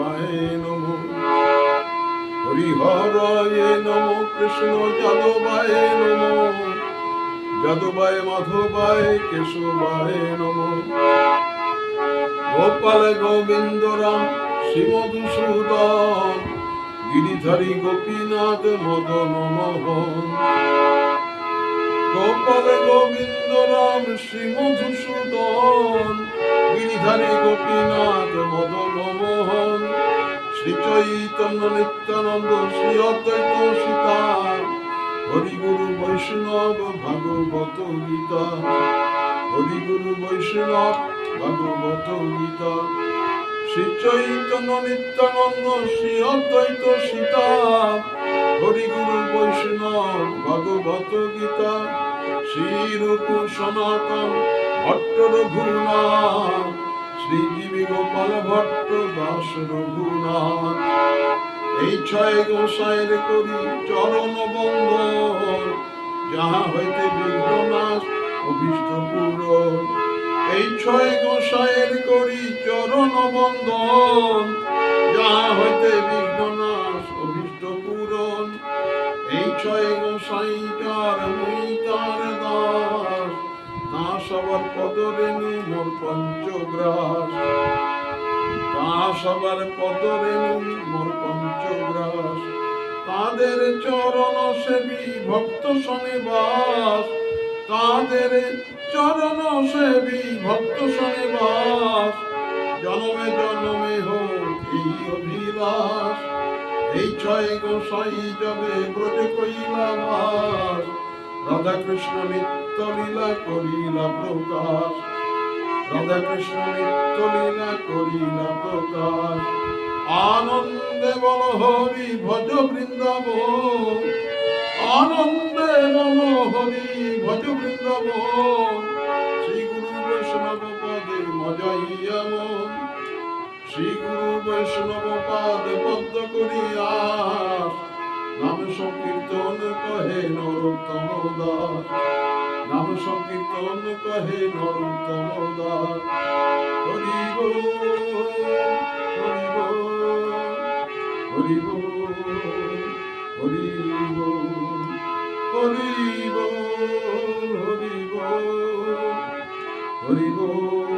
শিবায় নম। হরিহরায় নম, কৃষ্ণ যাদবায় নম। যাদবায়, মাধবায়, কেশবায় নম। গোপাল গোবিন্দ রাম শিবদূষূদন গিরিধারী গোপীনাথ মদন মোহন। গোপাল গোবিন্দ রাম, শ্রীমধুসূদন। গিরিধারী গোপীনাথ মদন শ্রী চৈতন্য নিত্যানন্দ শ্রী অদ্বৈত সীতা হরিগুরু বৈষ্ণব ভাগবত গীতা। হরিগুরু বৈষ্ণব ভাগবত গীতা। শ্রী চৈতন্য নিত্যানন্দ শ্রী অদ্বৈত সীতা হরিগুরু বৈষ্ণব ভাগবত গীতা। শ্রীরূপ সনাতন ভট্ট রঘুনাথ শ্রীজীবী গোপাল ভট্ট দাস রঘুনাথ। এই ছয় গোসাইয়ের করি চরণ বন্ধন, যাহা হইতে বিঘ্ননাশ অভীষ্ট পূরণ। এই ছয় গোসাইয়ের করি চরণ বন্ধন, যাহা হইতে বিঘ্ননাশ অভীষ্ট পূরণ। এই ছয় গোসাই যার মুই তার সবার পদরেণু মোর পঞ্চগ্রাস। তা সবার পদরেণু মোর পঞ্চগ্রাস। তাদের চরণ সেবী ভক্ত সনে বাস তাদের চরণ সেবী ভক্ত সনে বাস জনমে জনমে হোক এই অভিলাষ। এই ছয় গোসাই যাবে ব্রজ কইলা রাধা কৃষ্ণ নিত্য লীলা করিলা প্রকাশ। রাধা কৃষ্ণ নিত্য লীলা, করিলা প্রকাশ। আনন্দে বল হরি ভজ বৃন্দাবন। আনন্দে বল হরি ভজ বৃন্দাবন। শ্রী গুরু বৈষ্ণব পদে মজাইয়া মন। শ্রী গুরু বৈষ্ণব পাদ পদ্ম করিয়া। নাম সংকীর্তন কহে নরোত্তম দাস। নাম সংকীর্তন কহে নরোত্তম দাস হরিব হরিব হরিব হরিব হরি বল